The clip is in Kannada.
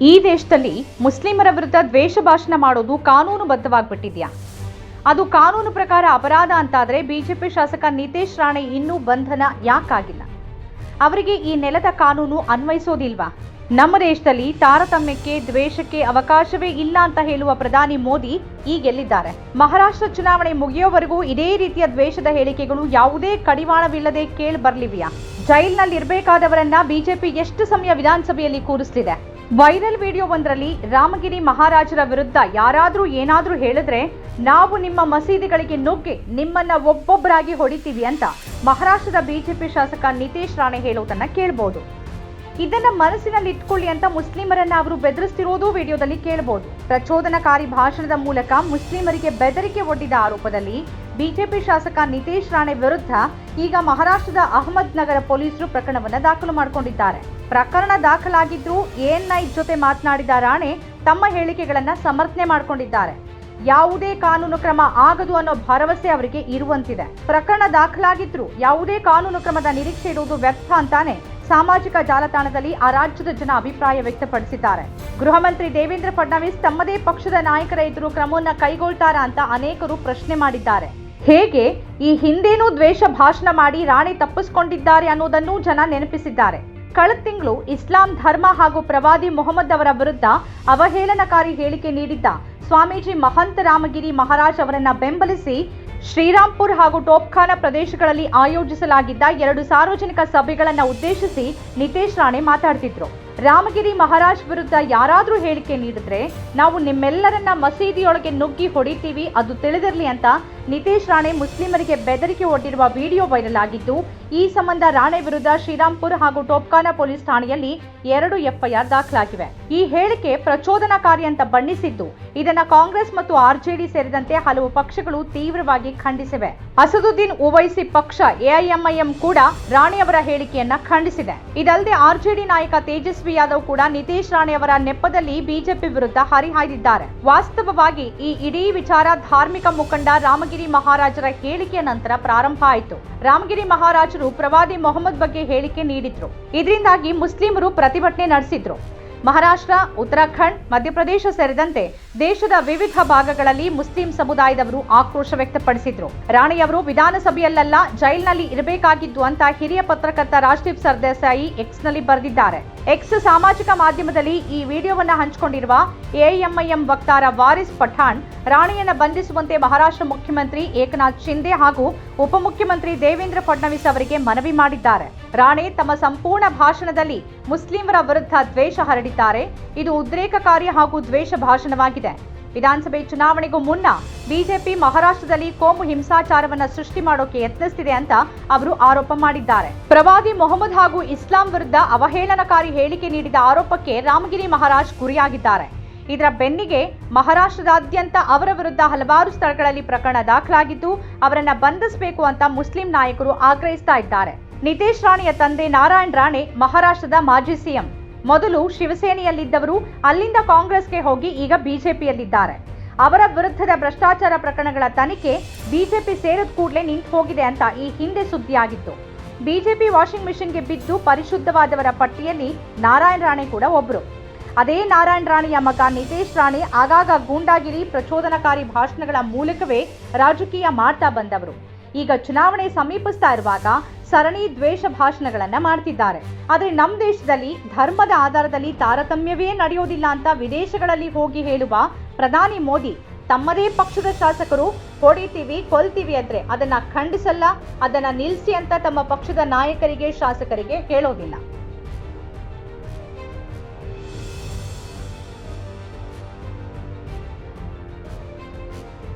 ಈ ದೇಶದಲ್ಲಿ ಮುಸ್ಲಿಮರ ವಿರುದ್ಧ ದ್ವೇಷ ಭಾಷಣ ಮಾಡೋದು ಕಾನೂನುಬದ್ಧವಾಗ್ಬಿಟ್ಟಿದ್ಯಾ? ಅದು ಕಾನೂನು ಪ್ರಕಾರ ಅಪರಾಧ ಅಂತಾದರೆ ಬಿಜೆಪಿ ಶಾಸಕ ನಿತೇಶ್ ರಾಣೆ ಇನ್ನೂ ಬಂಧನ ಯಾಕಾಗಿಲ್ಲ? ಅವರಿಗೆ ಈ ನೆಲದ ಕಾನೂನು ಅನ್ವಯಿಸೋದಿಲ್ವಾ? ನಮ್ಮ ದೇಶದಲ್ಲಿ ತಾರತಮ್ಯಕ್ಕೆ, ದ್ವೇಷಕ್ಕೆ ಅವಕಾಶವೇ ಇಲ್ಲ ಅಂತ ಹೇಳುವ ಪ್ರಧಾನಿ ಮೋದಿ ಈಗೆಲ್ಲಿದ್ದಾರೆ ಮಹಾರಾಷ್ಟ್ರ ಚುನಾವಣೆ ಮುಗಿಯೋವರೆಗೂ ಇದೇ ರೀತಿಯ ದ್ವೇಷದ ಹೇಳಿಕೆಗಳು ಯಾವುದೇ ಕಡಿವಾಣವಿಲ್ಲದೆ ಕೇಳಿ ಬರ್ಲಿವೆಯಾ ಜೈಲ್ನಲ್ಲಿ ಇರಬೇಕಾದವರನ್ನ ಬಿಜೆಪಿ ಎಷ್ಟು ಸಮಯ ವಿಧಾನಸಭೆಯಲ್ಲಿ ಕೂರಿಸ್ತಿದೆ ವೈರಲ್ ವಿಡಿಯೋ ಒಂದರಲ್ಲಿ ರಾಮಗಿರಿ ಮಹಾರಾಜರ ವಿರುದ್ಧ ಯಾರಾದರೂ ಏನಾದರೂ ಹೇಳಿದ್ರೆ ನಾವು ನಿಮ್ಮ ಮಸೀದಿಗಳಿಗೆ ನುಗ್ಗಿ ನಿಮ್ಮನ್ನ ಒಬ್ಬೊಬ್ಬರಾಗಿ ಹೊಡಿತೀವಿ ಅಂತ ಮಹಾರಾಷ್ಟ್ರದ ಬಿಜೆಪಿ ಶಾಸಕ ನಿತೇಶ್ ರಾಣೆ ಹೇಳೋದನ್ನ ಕೇಳ್ಬೋದು. ಇದನ್ನ ಮನಸ್ಸಿನಲ್ಲಿ ಇಟ್ಕೊಳ್ಳಿ ಅಂತ ಮುಸ್ಲಿಮರನ್ನ ಅವರು ಬೆದರಿಸ್ತಿರೋದು ವಿಡಿಯೋದಲ್ಲಿ ಕೇಳಬಹುದು ಪ್ರಚೋದನಕಾರಿ ಭಾಷಣದ ಮೂಲಕ ಮುಸ್ಲಿಮರಿಗೆ ಬೆದರಿಕೆ ಒಡ್ಡಿದ ಆರೋಪದಲ್ಲಿ ಬಿಜೆಪಿ ಶಾಸಕ ನಿತೇಶ್ ರಾಣೆ ವಿರುದ್ಧ ಈಗ ಮಹಾರಾಷ್ಟ್ರದ ಅಹಮದ್ ನಗರ ಪೊಲೀಸರು ಪ್ರಕರಣವನ್ನು ದಾಖಲು ಮಾಡಿಕೊಂಡಿದ್ದಾರೆ. ಪ್ರಕರಣ ದಾಖಲಾಗಿದ್ರೂ ಎಎನ್ಐ ಜೊತೆ ಮಾತನಾಡಿದ ರಾಣೆ ತಮ್ಮ ಹೇಳಿಕೆಗಳನ್ನು ಸಮರ್ಥನೆ ಮಾಡಿಕೊಂಡಿದ್ದಾರೆ. ಯಾವುದೇ ಕಾನೂನು ಕ್ರಮ ಆಗದು ಅನ್ನೋ ಭರವಸೆ ಅವರಿಗೆ ಇರುವಂತಿದೆ. ಪ್ರಕರಣ ದಾಖಲಾಗಿದ್ರು ಯಾವುದೇ ಕಾನೂನು ಕ್ರಮದ ನಿರೀಕ್ಷೆ ಇರುವುದು ವ್ಯರ್ಥ ಅಂತಾನೆ ಸಾಮಾಜಿಕ ಜಾಲತಾಣದಲ್ಲಿ ಆ ರಾಜ್ಯದ ಜನ ಅಭಿಪ್ರಾಯ ವ್ಯಕ್ತಪಡಿಸಿದ್ದಾರೆ. ಗೃಹ ಮಂತ್ರಿ ದೇವೇಂದ್ರ ಫಡ್ನವೀಸ್ ತಮ್ಮದೇ ಪಕ್ಷದ ನಾಯಕರ ಎದುರು ಕ್ರಮವನ್ನು ಕೈಗೊಳ್ತಾರಾ ಅಂತ ಅನೇಕರು ಪ್ರಶ್ನೆ ಮಾಡಿದ್ದಾರೆ. ಹೇಗೆ ಈ ಹಿಂದೇನೂ ದ್ವೇಷ ಭಾಷಣ ಮಾಡಿ ರಾಣಿ ತಪ್ಪಿಸ್ಕೊಂಡಿದ್ದಾರೆ ಅನ್ನೋದನ್ನು ಜನ ನೆನಪಿಸಿದ್ದಾರೆ. ಕಳೆದ ತಿಂಗಳು ಇಸ್ಲಾಂ ಧರ್ಮ ಹಾಗೂ ಪ್ರವಾದಿ ಮೊಹಮ್ಮದ್ ಅವರ ವಿರುದ್ಧ ಅವಹೇಳನಕಾರಿ ಹೇಳಿಕೆ ನೀಡಿದ್ದ ಸ್ವಾಮೀಜಿ ಮಹಂತ ರಾಮಗಿರಿ ಮಹಾರಾಜ್ ಅವರನ್ನ ಬೆಂಬಲಿಸಿ ಶ್ರೀರಾಂಪುರ್ ಹಾಗೂ ಟೋಪ್ಖಾನ ಪ್ರದೇಶಗಳಲ್ಲಿ ಆಯೋಜಿಸಲಾಗಿದ್ದ ಎರಡು ಸಾರ್ವಜನಿಕ ಸಭೆಗಳನ್ನು ಉದ್ದೇಶಿಸಿ ನಿತೇಶ್ ರಾಣೆ ಮಾತಾಡ್ತಿದ್ರು. ರಾಮಗಿರಿ ಮಹಾರಾಜ್ ವಿರುದ್ಧ ಯಾರಾದರೂ ಹೇಳಿಕೆ ನೀಡಿದ್ರೆ ನಾವು ನಿಮ್ಮೆಲ್ಲರನ್ನ ಮಸೀದಿಯೊಳಗೆ ನುಗ್ಗಿ ಹೊಡಿತೀವಿ, ಅದು ತಿಳಿದಿರಲಿ ಅಂತ ನಿತೇಶ್ ರಾಣೆ ಮುಸ್ಲಿಮರಿಗೆ ಬೆದರಿಕೆ ಒಡ್ಡಿರುವ ವಿಡಿಯೋ ವೈರಲ್ ಆಗಿದ್ದು, ಈ ಸಂಬಂಧ ರಾಣೆ ವಿರುದ್ಧ ಶ್ರೀರಾಂಪುರ್ ಹಾಗೂ ಟೋಪ್ಕಾನ ಪೊಲೀಸ್ ಠಾಣೆಯಲ್ಲಿ ಎರಡು ಎಫ್ಐಆರ್ ದಾಖಲಾಗಿವೆ. ಈ ಹೇಳಿಕೆ ಪ್ರಚೋದನಕಾರಿ ಅಂತ ಬಣ್ಣಿಸಿದ್ದು, ಇದನ್ನ ಕಾಂಗ್ರೆಸ್ ಮತ್ತು ಆರ್ಜೆಡಿ ಸೇರಿದಂತೆ ಹಲವು ಪಕ್ಷಗಳು ತೀವ್ರವಾಗಿ ಖಂಡಿಸಿವೆ. ಅಸದುದ್ದೀನ್ ಓವೈಸಿ ಪಕ್ಷ ಎಐಎಂಐಎಂ ಕೂಡ ರಾಣೆಯವರ ಹೇಳಿಕೆಯನ್ನ ಖಂಡಿಸಿದೆ. ಇದಲ್ಲದೆ ಆರ್ಜೆಡಿ ನಾಯಕ ತೇಜಸ್ವಿ ಯಾದವ್ ಕೂಡ. ನಿತೇಶ್ ರಾಣೆ ಅವರ ನೆಪದಲ್ಲಿ ಬಿಜೆಪಿ ವಿರುದ್ಧ ಹರಿಹಾಯ್ದಿದ್ದಾರೆ. ವಾಸ್ತವವಾಗಿ ಈ ಇಡೀ ವಿಚಾರ ಧಾರ್ಮಿಕ ಮುಖಂಡ ರಾಮಗಿರಿ ಮಹಾರಾಜರ ಹೇಳಿಕೆಯ ನಂತರ ಪ್ರಾರಂಭ ಆಯಿತು. ರಾಮಗಿರಿ ಮಹಾರಾಜರು ಪ್ರವಾದಿ ಮೊಹಮ್ಮದ್ ಬಗ್ಗೆ ಹೇಳಿಕೆ ನೀಡಿದ್ರು. ಇದರಿಂದಾಗಿ ಮುಸ್ಲಿಮರು ಪ್ರತಿಭಟನೆ ನಡೆಸಿದ್ರು. ಮಹಾರಾಷ್ಟ್ರ, ಉತ್ತರಾಖಂಡ್, ಮಧ್ಯಪ್ರದೇಶ ಸೇರಿದಂತೆ ದೇಶದ ವಿವಿಧ ಭಾಗಗಳಲ್ಲಿ ಮುಸ್ಲಿಂ ಸಮುದಾಯದವರು ಆಕ್ರೋಶ ವ್ಯಕ್ತಪಡಿಸಿದ್ರು. ರಾಣಿಯವರು ವಿಧಾನಸಭೆಯಲ್ಲೆಲ್ಲ ಜೈಲ್ನಲ್ಲಿ ಇರಬೇಕಾಗಿದ್ದು ಅಂತ ಹಿರಿಯ ಪತ್ರಕರ್ತ ರಾಜ್ದೀಪ್ ಸರ್ದೇಸಾಯಿ ಎಕ್ಸ್ನಲ್ಲಿ ಬರೆದಿದ್ದಾರೆ. ಎಕ್ಸ್ ಸಾಮಾಜಿಕ ಮಾಧ್ಯಮದಲ್ಲಿ ಈ ವಿಡಿಯೋವನ್ನ ಹಂಚಿಕೊಂಡಿರುವ ಎಐಎಂಐಎಂ ವಕ್ತಾರ ವಾರಿಸ್ ಪಠಾಣ್, ರಾಣಿಯನ್ನ ಬಂಧಿಸುವಂತೆ ಮಹಾರಾಷ್ಟ್ರ ಮುಖ್ಯಮಂತ್ರಿ ಏಕನಾಥ್ ಶಿಂದೆ ಹಾಗೂ ಉಪಮುಖ್ಯಮಂತ್ರಿ ದೇವೇಂದ್ರ ಫಡ್ನವೀಸ್ ಅವರಿಗೆ ಮನವಿ ಮಾಡಿದ್ದಾರೆ. ರಾಣೆ ತಮ್ಮ ಸಂಪೂರ್ಣ ಭಾಷಣದಲ್ಲಿ ಮುಸ್ಲಿಮರ ವಿರುದ್ಧ ದ್ವೇಷ ಹರಡಿದ್ದಾರೆ ಇದು ಉದ್ರೇಕಕಾರಿ ಹಾಗೂ ದ್ವೇಷ ಭಾಷಣವಾಗಿದೆ. ವಿಧಾನಸಭೆ ಚುನಾವಣೆಗೂ ಮುನ್ನ ಬಿಜೆಪಿ ಮಹಾರಾಷ್ಟ್ರದಲ್ಲಿ ಕೋಮು ಹಿಂಸಾಚಾರವನ್ನು ಸೃಷ್ಟಿ ಮಾಡೋಕೆ ಯತ್ನಿಸ್ತಿದೆ ಅಂತ ಅವರು ಆರೋಪ ಮಾಡಿದ್ದಾರೆ. ಪ್ರವಾದಿ ಮೊಹಮ್ಮದ್ ಹಾಗೂ ಇಸ್ಲಾಂ ವಿರುದ್ಧ ಅವಹೇಳನಕಾರಿ ಹೇಳಿಕೆ ನೀಡಿದ ಆರೋಪಕ್ಕೆ ರಾಮಗಿರಿ ಮಹಾರಾಜ್ ಗುರಿಯಾಗಿದ್ದಾರೆ. ಇದರ ಬೆನ್ನಿಗೆ ಮಹಾರಾಷ್ಟ್ರದಾದ್ಯಂತ ಅವರ ವಿರುದ್ಧ ಹಲವಾರು ಸ್ಥಳಗಳಲ್ಲಿ ಪ್ರಕರಣ ದಾಖಲಾಗಿದ್ದು, ಅವರನ್ನ ಬಂಧಿಸಬೇಕು ಅಂತ ಮುಸ್ಲಿಂ ನಾಯಕರು ಆಗ್ರಹಿಸ್ತಾ ಇದ್ದಾರೆ. ನಿತೇಶ್ ರಾಣೆಯ ತಂದೆ ನಾರಾಯಣ್ ರಾಣೆ ಮಹಾರಾಷ್ಟ್ರದ ಮಾಜಿ ಸಿಎಂ. ಮೊದಲು ಶಿವಸೇನೆಯಲ್ಲಿದ್ದವರು ಅಲ್ಲಿಂದ ಕಾಂಗ್ರೆಸ್ಗೆ ಹೋಗಿ ಈಗ ಬಿಜೆಪಿಯಲ್ಲಿದ್ದಾರೆ. ಅವರ ವಿರುದ್ಧದ ಭ್ರಷ್ಟಾಚಾರ ಪ್ರಕರಣಗಳ ತನಿಖೆ ಬಿಜೆಪಿ ಸೇರಿದ ಕೂಡಲೇ ನಿಂತು ಹೋಗಿದೆ ಅಂತ ಈ ಹಿಂದೆ ಸುದ್ದಿಯಾಗಿತ್ತು. ಬಿಜೆಪಿ ವಾಷಿಂಗ್ ಮಿಷಿನ್ಗೆ ಬಿದ್ದು ಪರಿಶುದ್ಧವಾದವರ ಪಟ್ಟಿಯಲ್ಲಿ ನಾರಾಯಣ ರಾಣೆ ಕೂಡ ಒಬ್ಬರು ಅದೇ ನಾರಾಯಣ ರಾಣಿಯ ಮಗ ನಿತೇಶ್ ರಾಣೆ ಆಗಾಗ ಗೂಂಡಾಗಿರಿ ಪ್ರಚೋದನಕಾರಿ ಭಾಷಣಗಳ ಮೂಲಕವೇ ರಾಜಕೀಯ ಮಾಡ್ತಾ ಬಂದವರು. ಈಗ ಚುನಾವಣೆ ಸಮೀಪಿಸ್ತಾ ಇರುವಾಗ ಸರಣಿ ದ್ವೇಷ ಭಾಷಣಗಳನ್ನ ಮಾಡ್ತಿದ್ದಾರೆ. ಆದರೆ ನಮ್ಮ ದೇಶದಲ್ಲಿ ಧರ್ಮದ ಆಧಾರದಲ್ಲಿ ತಾರತಮ್ಯವೇ ನಡೆಯೋದಿಲ್ಲ ಅಂತ ವಿದೇಶಗಳಲ್ಲಿ ಹೋಗಿ ಹೇಳುವ ಪ್ರಧಾನಿ ಮೋದಿ, ತಮ್ಮದೇ ಪಕ್ಷದ ಶಾಸಕರು ಹೊಡಿತೀವಿ, ಕೊಲ್ತೀವಿ ಅಂದ್ರೆ ಅದನ್ನ ಖಂಡಿಸಲ್ಲ, ಅದನ್ನ ನಿಲ್ಲಿಸಿ ಅಂತ ತಮ್ಮ ಪಕ್ಷದ ನಾಯಕರಿಗೆ, ಶಾಸಕರಿಗೆ ಹೇಳೋದಿಲ್ಲ.